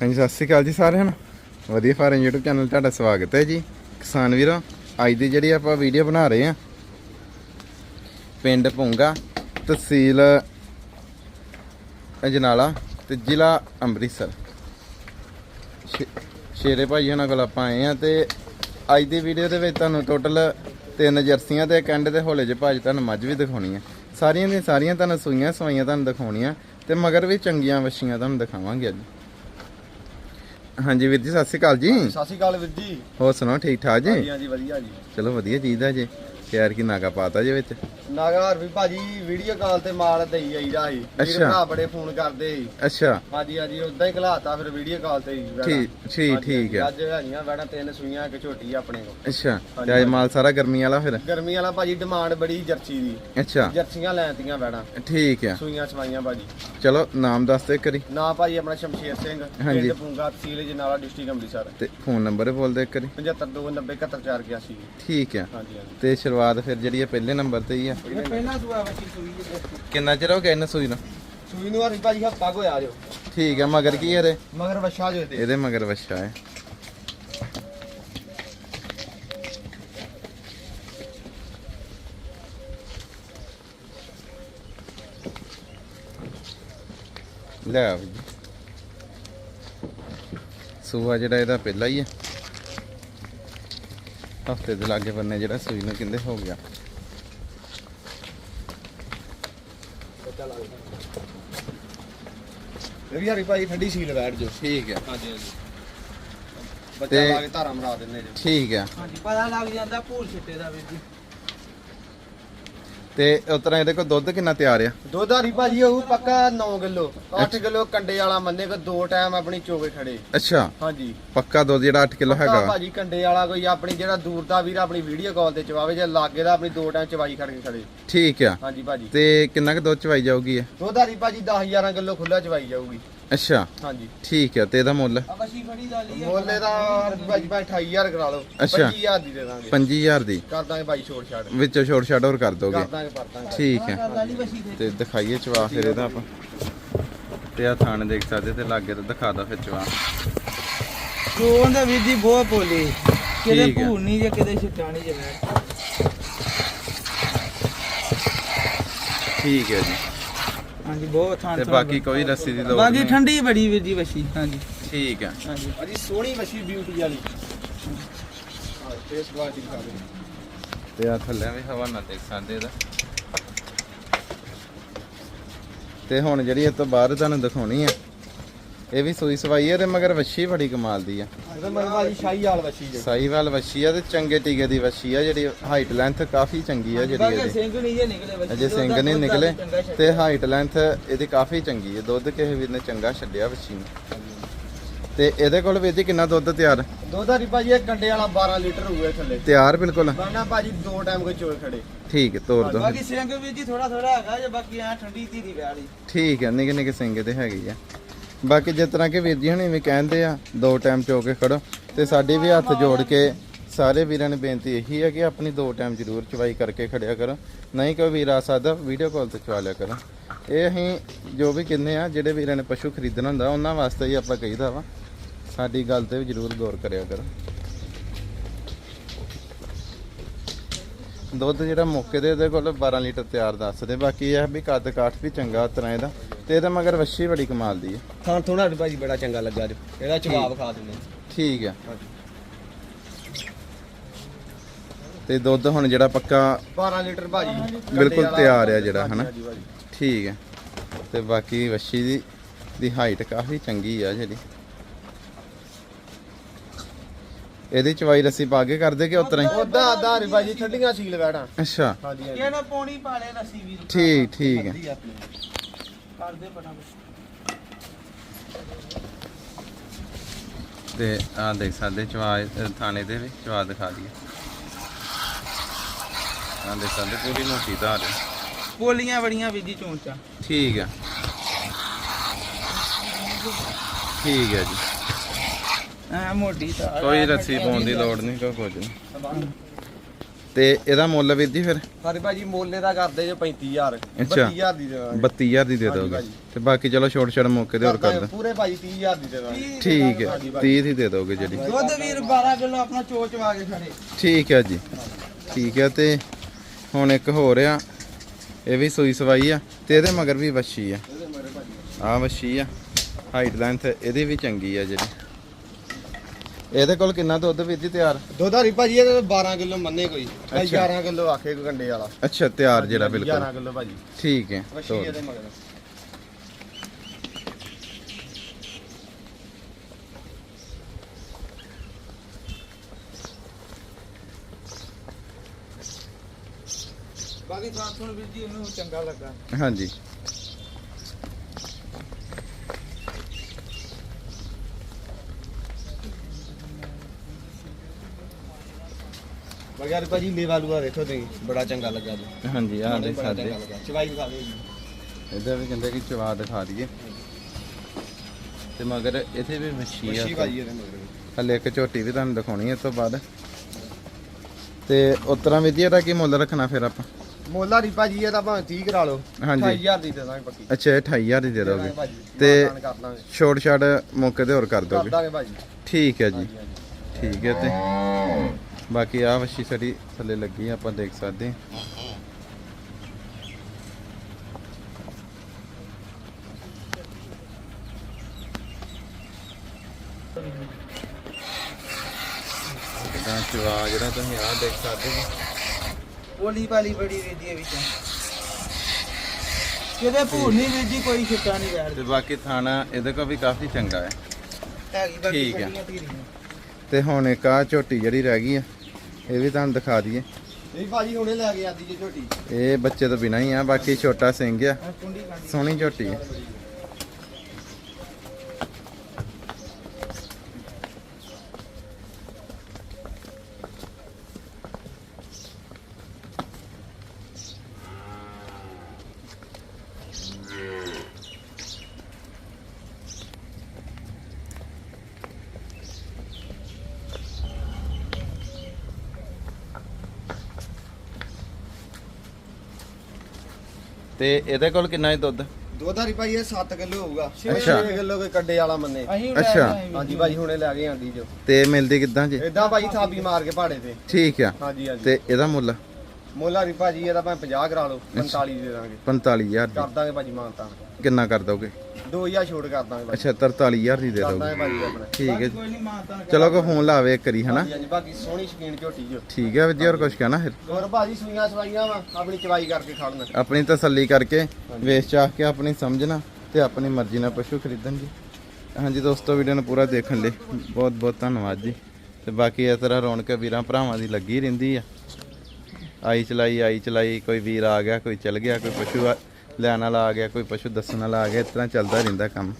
ਹਾਂਜੀ, ਸਤਿ ਸ਼੍ਰੀ ਅਕਾਲ ਜੀ ਸਾਰਿਆਂ ਨੂੰ। ਵਧੀਆ ਫਾਰਮ YouTube ਚੈਨਲ ਤੁਹਾਡਾ ਸਵਾਗਤ ਹੈ ਜੀ। ਕਿਸਾਨ ਵੀਰੋ, ਅੱਜ ਦੀ ਜਿਹੜੀ ਆਪਾਂ ਵੀਡੀਓ ਬਣਾ ਰਹੇ ਆ ਪਿੰਡ ਭੁੰਗਾ ਤਹਿਸੀਲ ਅਜਨਾਲਾ ਤੇ ਜ਼ਿਲ੍ਹਾ ਅੰਮ੍ਰਿਤਸਰ। ਸ਼ੇ- ਸ਼ੇਰੇ ਭਾਈ ਉਹਨਾਂ ਕੋਲ ਆਪਾਂ ਆਏ ਆ ਤੇ ਅੱਜ ਦੀ ਵੀਡੀਓ ਦੇ ਵਿੱਚ ਤੁਹਾਨੂੰ ਟੋਟਲ ਤਿੰਨ ਜਰਸੀਆਂ ਤੇ ਇੱਕ ਐਂਡ ਦੇ ਹੋਲੇ 'ਚ ਭਾਜੀ ਤੁਹਾਨੂੰ ਮੱਝ ਵੀ ਦਿਖਾਉਣੀ ਆ ਸਾਰੀਆਂ ਦੀਆਂ ਸਾਰੀਆਂ ਤੁਹਾਨੂੰ ਸੂਈਆਂ ਸਵਾਈਆਂ ਤੁਹਾਨੂੰ ਦਿਖਾਉਣੀਆਂ ਤੇ ਮਗਰ ਵੀ ਚੰਗੀਆਂ ਵਛੀਆਂ ਤੁਹਾਨੂੰ ਦਿਖਾਵਾਂਗੇ ਅੱਜ। ਹਾਂਜੀ ਵੀਰ ਜੀ ਸਤਿ ਸ਼੍ਰੀ ਅਕਾਲ ਜੀ। ਸਤਿ ਸ਼੍ਰੀ ਅਕਾਲ ਵੀਰ ਜੀ। ਹੋਰ ਸੁਣਾਓ ਠੀਕ ਠਾਕ ਜੀ? ਹਾਂਜੀ ਹਾਂਜੀ ਵਧੀਆ ਜੀ। ਚਲੋ ਵਧੀਆ ਚੀਜ਼ ਆ ਜੀ। ਪਿਆਰ ਕੀ ਨਾਗਾ ਪਾਤਾ ਜੀ ਵਿੱਚ? ਨਾਗਾਰ ਵੀ ਭਾਜੀ ਵੀਡੀਓ ਕਾਲ ਤੇ ਮਾਲ ਦੇਈ ਆਈਦਾ ਸੀ। ਵੀਰ ਅੱਛਾ। ਭਰਾ ਬੜੇ ਫੋਨ ਕਰਦੇ ਸੀ। ਅੱਛਾ। ਹਾਂਜੀ ਹਾਂਜੀ ਉਦਾਂ ਹੀ ਘਲਾਤਾ ਫਿਰ ਵੀਡੀਓ ਕਾਲ ਤੇ ਹੀ। ਠੀਕ ਠੀਕ ਹਾਂਜੀ, ਠੀਕ ਹੈ ਅੱਜ ਹੈਗੀਆਂ ਵੈੜਾਂ ਤਿੰਨ ਸੂਈਆਂ ਇੱਕ ਝੋਟੀ ਆ ਆਪਣੇ ਕੋਲ। ਅੱਛਾ। ਤੇ ਅੱਜ ਮਾਲ ਸਾਰਾ ਗਰਮੀ ਵਾਲਾ ਫਿਰ? ਗਰਮੀ ਵਾਲਾ ਭਾਜੀ ਡਿਮਾਂਡ ਬੜੀ ਜਰਸੀ ਦੀ। ਅੱਛਾ। ਜਰਸੀਆਂ ਲੈਂਦੀਆਂ ਵੈੜਾਂ। ਠੀਕ ਆ। ਸੂਈਆਂ ਸਵਾਈਆਂ ਭਾਜੀ। ਚਲੋ ਨਾਮ ਦੱਸ ਦੇ ਕਰੀ ਨਾ ਭਾਜੀ ਆਪਣਾ ਸ਼ਮਸ਼ੇਰ ਸਿੰਘ ਹਾਂਜੀ। ਪਿੰਡ ਪੂੰਗਾ ਤਹਿਸੀਲ ਜਨਾਲਾ ਡਿਸਟ੍ਰਿਕਟ ਅੰਮ੍ਰਿਤਸਰ। ਤੇ ਫੋਨ ਨੰਬਰ ਬੋਲ ਦੇ ਕਰੀ 7529071481 ਠੀਕ ਆ। ਹਾਂਜੀ ਹਾਂਜੀ। ਤੇ ਸ਼ੁਰੂਆਤ ਫਿਰ ਜਿਹੜੀ ਆ ਪਹਿਲੇ ਨੰਬਰ ਤੇ ਹੀ ਆ। ਇਹ ਪਹਿਲਾਂ ਸੂਆ ਬੱਚੀ ਸੂਈ ਜੀ ਕਿੰਨਾ ਚਿਰ ਹੋ ਗਿਆ ਇਹਨੂੰ ਸੂਈ ਨੂੰ? ਸੂਈ ਨੂੰ ਹਰੀ ਭਾਜੀ ਹਫਤਾ ਕੋ ਆ ਜਾਓ ਠੀਕ ਆ ਮਗਰ ਕੀ ਇਹਦੇ? ਮਗਰ ਵਛਾ ਜੋ ਤੇ ਇਹਦੇ ਮਗਰ ਵੱਛਾ ਹੈ। ਲੈ ਜੀ ਸੂਆ ਜਿਹੜਾ ਇਹਦਾ ਪਹਿਲਾ ਹੀ ਹੈ। ਹਫ਼ਤੇ ਦੇ ਲਾਗੇ ਬੰਨੇ ਜਿਹੜਾ ਸੂਈ ਨੂੰ ਕਹਿੰਦੇ ਹੋ ਗਿਆ। ਇਹ ਵੀ ਹਰੀ ਭਾਜੀ ਠੰਡੀ ਸੀਲ ਬੈਠ ਜੋ ਠੀਕ ਹੈ। ਹਾਂਜੀ ਹਾਂਜੀ। ਬੱਚਾ ਤੇ- ਲਾ ਕੇ ਧਾਰਾ ਮਰਾ ਦਿੰਦੇ ਜੀ। ਠੀਕ ਹੈ। ਹਾਂਜੀ ਪਤਾ ਲੱਗ ਜਾਂਦਾ ਭੂਰ ਛਿੱਟੇ ਦਾ ਵੀਰ ਜੀ। ਤੇ ਉਸ ਤਰ੍ਹਾਂ ਇਹਦੇ ਕੋਲ ਦੁੱਧ ਕਿੰਨਾ ਤਿਆਰ ਆ? ਦੁੱਧ ਹਰੀ ਭਾਜੀ ਉਹ ਪੱਕਾ 9 ਕਿਲੋ। 8 ਕਿਲੋ ਕੰਡੇ ਵਾਲਾ ਮੰਨੇ ਕੋ ਦੋ ਟਾਈਮ ਆਪਣੀ ਚੋਗੇ ਖੜੇ। ਅੱਛਾ। ਹਾਂਜੀ। ਪੱਕਾ ਦੁੱਧ ਜਿਹੜਾ 8 ਕਿਲੋ ਹੈਗਾ। ਭਾਜੀ ਕੰਡੇ ਵਾਲਾ ਕੋਈ ਆਪਣੀ ਜਿਹੜਾ ਦੂਰ ਦਾ ਵੀਰ ਆਪਣੀ ਵੀਡੀਓ ਕਾਲ ਤੇ ਚਵਾਵੇ ਜੇ ਲਾਗੇ ਦਾ ਆਪਣੀ ਦੋ ਟਾਈਮ ਚਵਾਈ ਖੜ ਕੇ ਖੜੇ। ਠੀਕ ਆ। ਹਾਂਜੀ ਭਾਜੀ। ਤੇ ਕਿੰਨਾ ਕੁ ਦੁੱਧ ਚਵਾਈ ਜਾਊਗੀ ਇਹ? ਦੁੱਧ ਹਰੀ ਭਾਜੀ 10 11 ਕਿਲੋ ਖੁੱਲਾ ਚਵਾਈ ਜਾਊਗੀ। ਅੱਛਾ। ਹਾਂਜੀ। ਠੀਕ ਆ ਤੇ ਇਹਦਾ ਮੁੱਲ? ਆ ਵਸ਼ੀ ਫੜੀ ਦਾ ਲਈ ਮੁੱਲੇ ਦਾ ਭਾਜੀ ਭਾਈ 28000 ਕਰਾ ਲਓ। ਅੱਛਾ। 25000 ਦੀ ਦੇ ਦਾਂਗੇ। 25000 ਦੀ? ਕਰ ਦਾਂਗੇ ਭਾਈ ਛੋੜ ਛਾੜ ਵਿੱਚੋਂ ਛੋੜ ਛਾੜ ਹੋਰ ਕਰ ਦੋਗੇ? ਕਰ ਦਾਂਗੇ ਪਰ ਦਾਂਗੇ। ਠੀਕ ਵਸ਼ੀ ਤੇ ਤੇ ਦਿਖਾਈਏ ਚਵਾ ਫਿਰ ਇਹਦਾ ਆਪਾਂ। ਤੇ ਆ ਥਾਣ ਦੇਖ ਸਕਦੇ ਤੇ ਲਾਗੇ ਤੇ ਦਿਖਾ ਦਾ ਫਿਰ ਚਵਾ। ਚੋਣ ਦਾ ਵੀਰ ਜੀ ਬਹੁਤ ਪੋਲੀ ਕਿਤੇ ਠੀਕ ਹੈ। ਭੂਰ ਨਹੀਂ ਜੇ ਕਿਤੇ ਛਿੱਟਾ ਨਹੀਂ ਜੇ ਬੈਠ ਠੀਕ ਹੈ ਜੀ। ਹਾਂਜੀ ਬਹੁਤ ਥਾਂ ਤੇ ਬਾਕੀ ਕੋਈ ਰੱਸੀ ਦੀ ਲੋੜ ਬਾਕੀ ਨਹੀਂ। ਠੰਡੀ ਬੜੀ ਵੀਰ ਜੀ ਵਸ਼ੀ ਹਾਂਜੀ। ਠੀਕ ਆ ਹਾਂਜੀ। ਅਜੀ ਸੋਹਣੀ ਮੱਛੀ ਬਿਊਟੀ ਵਾਲੀ। ਹਾਂ ਫੇਸ ਕੁਆਲਿਟੀ ਦਿਖਾ ਦੇ ਤੇ ਆ ਥੱਲੇ ਵੀ ਹਵਾ ਨਾ ਦੇਖ ਸਕਦੇ ਇਹਦਾ ਤੇ ਹੁਣ ਜਿਹੜੀ ਇਹ ਤੋਂ ਬਾਅਦ ਤੁਹਾਨੂੰ ਦਿਖਾਉਣੀ ਆ ਇਹ ਵੀ ਸੂਈ ਸਵਾਈ ਹੈ ਤੇ ਮਗਰ ਵੱਛੀ ਬੜੀ ਕਮਾਲ ਦੀ ਆ ਇਹਦਾ ਮਤਲਬ ਭਾਜੀ ਸ਼ਾਹੀ ਵਾਲ ਮੱਛੀ ਜੇ ਸਾਈਵਾਲ ਵੱਛੀ ਆ ਤੇ ਚੰਗੇ ਟੀਕੇ ਦੀ ਵੱਛੀ ਆ ਜਿਹੜੀ ਹਾਈਟ ਲੈਂਥ ਕਾਫੀ ਚੰਗੀ ਆ ਜਿਹੜੀ ਬਾਕੀ ਇਹਦੀ। ਸਿੰਘ ਨਹੀਂ ਜੇ ਨਿਕਲੇ ਵਸ਼ੀ ਅਜੇ ਸਿੰਘ ਨਹੀਂ ਨਿਕਲੇ ਤੇ ਹਾਈਟ ਲੈਂਥ ਇਹਦੀ ਕਾਫੀ ਚੰਗੀ ਹੈ ਦੁੱਧ ਕਿਸੇ ਵੀਰ ਨੇ ਚੰਗਾ ਛੱਡਿਆ ਵੱਛੀ ਨੂੰ। ਤੇ ਇਹਦੇ ਕੋਲ ਵੀਰ ਜੀ ਕਿੰਨਾ ਦੁੱਧ ਤਿਆਰ? ਦੁੱਧ ਹਰੀ ਭਾਜੀ ਇਹ ਕੰਡੇ ਵਾਲਾ 12 ਲੀਟਰ ਹੋਊਗਾ ਥੱਲੇ। ਤਿਆਰ ਬਿਲਕੁਲ? ਬਾਣਾ ਭਾਜੀ ਦੋ ਟਾਈਮ ਕੋਈ ਚੋਏ ਖੜੇ। ਠੀਕ ਹੈ ਤੋਰ ਦੋ। ਬਾਕੀ ਸਿੰਘ ਵੀਰ ਜੀ ਥੋੜਾ ਥੋੜਾ ਹੈਗਾ ਜੇ ਬਾਕੀ ਆ ਠੰਡੀ ਧੀਰੀ ਬੈੜੀ ਠੀਕ ਹੈ ਨਿੱਕੇ ਨਿੱਕੇ ਸਿੰਘ ਤੇ ਹੈਗੀ ਆ। ਬਾਕੀ ਜਿਸ ਤਰ੍ਹਾਂ ਕਿ ਵੀਰ ਜੀ ਹੁਣੇ ਵੀ ਕਹਿੰਦੇ ਆ, ਦੋ ਟਾਈਮ ਚੋ ਕੇ ਖੜੋ। ਤੇ ਸਾਡੀ ਵੀ ਹੱਥ ਜੋੜ ਕੇ ਸਾਰੇ ਵੀਰਾਂ ਨੂੰ ਬੇਨਤੀ ਇਹੀ ਹੈ ਕਿ ਆਪਣੀ ਦੋ ਟਾਈਮ ਜ਼ਰੂਰ ਚਵਾਈ ਕਰਕੇ ਖੜਿਆ ਕਰੋ। ਨਹੀਂ ਕੋਈ ਵੀਰ ਆ ਸਕਦਾ ਵੀਡੀਓ ਕਾਲ ਤੇ ਚਵਾ ਲਿਆ ਕਰੋ। ਇਹ ਅਸੀਂ ਜੋ ਵੀ ਕਹਿੰਦੇ ਆ, ਜਿਹੜੇ ਵੀਰਾਂ ਨੇ ਪਸ਼ੂ ਖਰੀਦਣਾ ਹੁੰਦਾ, ਉਹਨਾਂ ਵਾਸਤੇ ਹੀ ਆਪਾਂ ਕਹੀਦਾ ਵਾ। ਸਾਡੀ ਗੱਲ ਤੇ ਵੀ ਜ਼ਰੂਰ ਗੌਰ ਕਰਿਆ ਕਰੋ। ਦੁੱਧ ਜਿਹੜਾ ਮੌਕੇ ਦੇ ਉਹਦੇ ਕੋਲ 12 ਲੀਟਰ ਤਿਆਰ ਦੱਸਦੇ, ਬਾਕੀ ਇਹ ਆ ਵੀ ਕੱਦ ਕਾਠ ਵੀ ਚੰਗਾ ਤਰ੍ਹਾਂ ਇਹਦਾ। ਤੇ ਇਹਦਾ ਮਗਰ ਵੱਛੀ ਬੜੀ ਕਮਾਲ ਦੀ ਹੈ। ਥਾਂ ਥੋੜਾ ਹਰੀ ਭਾਜੀ ਬੜਾ ਚੰਗਾ ਲੱਗਾ ਜੋ ਇਹਦਾ ਜਵਾਬ ਖਾ ਦਿੰਦੇ ਠੀਕ ਹੈ। ਤੇ ਦੁੱਧ ਹੁਣ ਜਿਹੜਾ ਪੱਕਾ 12 ਲੀਟਰ ਭਾਜੀ। ਬਿਲਕੁਲ। ਤਿਆਰ ਆ ਜਿਹੜਾ, ਹਨਾ? ਠੀਕ ਹੈ। ਤੇ ਬਾਕੀ ਵੱਛੀ ਦੀ ਦੀ ਹਾਈਟ ਕਾਫੀ ਚੰਗੀ ਆ ਜਿਹੜੀ। ਇਹਦੀ ਚਵਾਈ ਰੱਸੀ ਪਾ ਕੇ ਕਰਦੇ ਕਿ ਉਤਰਾ ਹੀ? ਉਦਾਂ ਆਦਾਂ ਹਰੀ ਭਾਜੀ ਠੰਡੀਆਂ ਸੀਲ ਬੈਠਾ। ਅੱਛਾ। ਹਾਂਜੀ ਇਹ ਨਾ ਪੌਣੀ ਪਾਲੇ ਰਸੀ ਵੀਰ ਠੀਕ ਠੀਕ ਹੈ। ਵਧੀਆ ਆਪਣੀ। ਕਰਦੇ ਫਟਾਫਟ ਤੇ ਆ ਦੇਖ ਸਕਦੇ ਚਵਾ ਅ, ਥਾਣੇ ਦੇ ਵੀ ਚਵਾ ਦਿਖਾ ਦਈਏ। ਆ ਦੇਖ ਸਕਦੇ ਪੂਰੀ ਮੋਟੀ ਧਾਰ। ਪੋਲੀਆਂ ਬੜੀਆਂ ਜੀ ਚਾ ਠੀਕ ਹੈ ਠੀਕ ਹੈ ਜੀ। ਮੋਟੀ ਕੋਈ ਰੱਸੀ ਪਾਉਣ ਦੀ ਲੋੜ ਨਹੀਂ ਕੋਈ ਕੁਝ ਨਹੀਂ। ਤੇ ਇਹਦਾ ਮੁੱਲ ਵੀਰ ਜੀ ਫਿਰ? ਸਾਡੇ ਭਾਜੀ ਮੋਲੇ ਦਾ ਕਰਦੇ ਜੇ 35000 ਅੱਛਾ। 32000 ਦੀ ਦੇ ਦਾਂਗੇ 32000 ਦੀ ਦੇ ਹਾਂਜੀ ਦੋਗੇ ਭਾਜੀ। ਤੇ ਬਾਕੀ ਚਲੋ ਛੋਟ ਛੋਟ ਮੌਕੇ ਤੇ ਹੋਰ ਕਰ ਦਾਂ ਪੂਰੇ ਭਾਜੀ 30000 ਦੀ ਦੇ ਦਾਂਗੇ ਠੀਕ ਹੈ ਹਾਂਜੀ ਭਾਜੀ। 30 ਦੀ ਦੇ ਦੋਗੇ ਜਿਹੜੀ। ਦੁੱਧ ਵੀਰ 12 ਕਿਲੋ ਆਪਣਾ ਚੋਚ ਵਾ ਕੇ ਖੜੇ। ਠੀਕ ਹੈ ਜੀ। ਠੀਕ ਹੈ ਤੇ ਹੁਣ ਇੱਕ ਹੋਰ ਆ। ਇਹ ਵੀ ਸੂਈ ਸਵਾਈ ਆ ਤੇ ਇਹਦੇ ਮਗਰ ਵੀ ਵੱਛੀ ਆ। ਇਹਦੇ ਮਗਰ ਭਾਜੀ ਆ ਵੱਛੀ ਆ। ਹਾਈਟ ਲੈਂਥ ਇਹਦੀ ਵੀ ਚੰਗੀ ਆ ਜਿਹੜੀ। ਇਹਦੇ ਕੋਲ ਕਿੰਨਾ ਦੁੱਧ ਵੀਰ ਜੀ ਤਿਆਰ? ਦੋਧਾਰੀ ਭਾਜੀ ਇਹ 12 ਕਿਲੋ ਮੰਨੇ ਕੋਈ। ਭਾਈ ਅੱਛਾ। 11 ਕਿਲੋ ਆਖੇ ਕੋਈ ਕੰਡੇ ਵਾਲਾ। ਅੱਛਾ ਤਿਆਰ ਜਿਹੜਾ 11 ਬਿਲਕੁਲ। ਕਿਲੋ ਭਾਜੀ। ਠੀਕ ਹੈ ਵਸ਼ੀ ਤੋਰ। ਇਹਦੇ ਮਗਰ। ਬਾਕੀ ਸਾਥ ਸੁਣ ਵੀਰ ਜੀ ਇਹਨੂੰ ਚੰਗਾ ਲੱਗਾ। ਹਾਂਜੀ। ਬਗਿਆਰੀ ਭਾਜੀ ਮੇਵਾ ਲੂਆ ਵੇਖੋ ਤੁਸੀਂ ਬੜਾ ਚੰਗਾ ਲੱਗਾ ਜੀ। ਹਾਂਜੀ ਆ ਦੇ ਬੜਾ ਸਾਡੇ ਚੰਗਾ ਲੱਗਾ ਚਵਾਈ ਖਾ ਇਹਦਾ ਵੀ ਕਹਿੰਦੇ ਕਿ ਚਵਾ ਦਿਖਾ ਦਈਏ। ਤੇ ਮਗਰ ਇੱਥੇ ਵੀ ਵਸ਼ੀ ਆ ਭਾਜੀ ਇਹਦੇ ਮਗਰ ਹਲੇ ਇੱਕ ਝੋਟੀ ਵੀ ਤੁਹਾਨੂੰ ਦਿਖਾਉਣੀ ਇਸ ਤੋਂ ਬਾਅਦ। ਤੇ ਉਤਰਾ ਵਿਧੀ ਦਾ ਕੀ ਮੁੱਲ ਰੱਖਣਾ ਫਿਰ ਆਪਾਂ? ਮੋਲਾ ਦੀ ਭਾਜੀ ਇਹਦਾ ਭਾਵੇਂ 30 ਕਰਾ ਲਓ। ਹਾਂਜੀ। 28000 ਦੀ ਦੇ ਦਾਂਗੇ ਪੱਕੀ। ਅੱਛਾ ਇਹ 28000 ਦੀ ਦੇ ਦੋਗੇ। ਦਾਂਗੇ ਭਾਜੀ ਤੇ ਮਾਨਤਾਨ ਕਰ ਛੋਟ ਛਾੜ ਮੌਕੇ ਤੇ ਹੋਰ ਕਰ ਕਰ ਦੋਗੇ ਦਾਂਗੇ ਭਾਜੀ। ਠੀਕ ਹੈ ਜੀ। ਠੀਕ ਹੈ ਤੇ ਬਾਕੀ ਆ ਵੱਛੀ ਸਾਡੀ ਥੱਲੇ ਲੱਗੀ ਆਪਾਂ ਦੇਖ ਸਕਦੇ ਇਹਦਾ ਚਵਾ ਜਿਹੜਾ ਤੁਸੀਂ ਆ ਦੇਖ ਸਕਦੇ ਹੋ। ਪੋਲੀ ਵਾਲੀ ਬੜੀ ਇਹ ਵਿੱਚ। ਕਿਤੇ ਵੀਰ ਜੀ ਕੋਈ ਛਿੱਟਾ ਨਹੀਂ ਤੇ ਬੈਠਦਾ ਬਾਕੀ ਥਾਣਾ ਇਹਦੇ ਕੋ ਵੀ ਕਾਫੀ ਚੰਗਾ ਹੈ। ਠੀਕ ਹੈ। ਤੇ ਹੁਣ ਇੱਕ ਆ ਝੋਟੀ ਜਿਹੜੀ ਰਹਿ ਗਈ ਆ। ਇਹ ਵੀ ਤੁਹਾਨੂੰ ਦਿਖਾ ਦਈਏ। ਇਹ ਭਾਜੀ ਹੁਣੇ ਲੈ ਕੇ ਆਦੀ ਜੀ ਝੋਟੀ ਇਹ ਬੱਚੇ ਤੋਂ ਬਿਨਾ ਹੀ ਆ ਬਾਕੀ ਛੋਟਾ ਸਿੰਘ ਆ। ਸੋਹਣੀ ਝੋਟੀ ਆ। ਤੇ ਇਹਦੇ ਕੋਲ ਕਿੰਨਾ ਹੈ ਦੁੱਧ? ਦੋਧਾਰੀ ਭਾਜੀ ਇਹ 7 ਕਿਲੋ ਹੋਊਗਾ। ਅੱਛਾ। 6 ਕਿਲੋ ਕੋਈ ਕੱਡੇ ਵਾਲਾ ਮੰਨੇ। ਅਸੀਂ ਲੈ ਅੱਛਾ। ਆਏ ਹਾਂਜੀ। ਭਾਜੀ ਹੁਣੇ ਲੈ ਕੇ ਆਂਦੀ ਜੋ। ਤੇ ਮਿਲਦੀ ਕਿੱਦਾਂ ਜੀ? ਇਦਾਂ ਭਾਜੀ ਥਾਪੀ ਮਾਰ ਕੇ ਪਹਾੜੇ ਤੇ। ਠੀਕ ਆ। ਹਾਂਜੀ ਹਾਂਜੀ। ਤੇ ਇਹਦਾ ਮੁੱਲ? ਮੋਲਾ ਦੀ ਭਾਜੀ ਇਹਦਾ ਭਾਵੇਂ 50 ਕਰਾ ਲਓ 45 ਦੇ ਦਾਂਗੇ। 45000 ਕਰ ਦਾਂਗੇ ਭਾਜੀ ਮਾਨਤਾ ਕਿੰਨਾ ਕਰ ਦੋਗੇ? 2000 ਛੋਟ ਕਰ ਦਾਂਗੇ ਅੱਛਾ 43000 ਦੀ ਦੇ ਕਰ ਦੋਗੇ ਦਾਂਗੇ ਭਾਜੀ ਆਪਣਾ। ਠੀਕ ਹੈ ਚਲੋ ਕੋ ਫੋਨ ਲਾਵੇ ਇੱਕ ਵਾਰੀ ਹਨਾ? ਹਾਂਜੀ ਹਾਂਜੀ ਬਾਕੀ ਸੋਹਣੀ ਸ਼ਕੀਨ ਝੋਟੀ ਜੋ। ਠੀਕ ਹੈ ਜੀ ਹੋਰ ਕੁਝ ਕਹਿਣਾ ਫਿਰ? ਹੋਰ ਭਾਜੀ ਸੂਈਆਂ ਸਵਾਈਆਂ ਵਾ ਆਪਣੀ ਚਵਾਈ ਕਰਕੇ ਖੜਨਾ ਆਪਣੀ ਤਸੱਲੀ ਕਰਕੇ ਵੇਚ ਚਾਹ ਕੇ ਆਪਣੀ ਸਮਝਣਾ ਤੇ ਆਪਣੀ ਮਰਜ਼ੀ ਨਾਲ ਪਸ਼ੂ ਖਰੀਦਣ ਜੀ। ਹਾਂਜੀ ਦੋਸਤੋ ਵੀਡੀਓ ਨੂੰ ਪੂਰਾ ਦੇਖਣ ਲਈ ਬਹੁਤ ਬਹੁਤ ਧੰਨਵਾਦ ਜੀ। ਤੇ ਬਾਕੀ ਇਸ ਤਰ੍ਹਾਂ ਰੌਣਕ ਵੀਰਾਂ ਭਰਾਵਾਂ ਦੀ ਲੱਗੀ ਰਹਿੰਦੀ ਆ। ਆਈ ਚਲਾਈ ਆਈ ਚਲਾਈ ਕੋਈ ਵੀਰ ਆ ਗਿਆ ਕੋਈ ਚਲ ਗਿਆ ਕੋਈ ਪਸ਼ੂ ਆ- ਲੈਣ ਵਾਲਾ ਆ ਗਿਆ, ਕੋਈ ਪਸ਼ੂ ਦੱਸਣ ਵਾਲਾ ਆ ਗਿਆ, ਇਸ ਤਰ੍ਹਾਂ ਚੱਲਦਾ ਰਹਿੰਦਾ ਕੰਮ।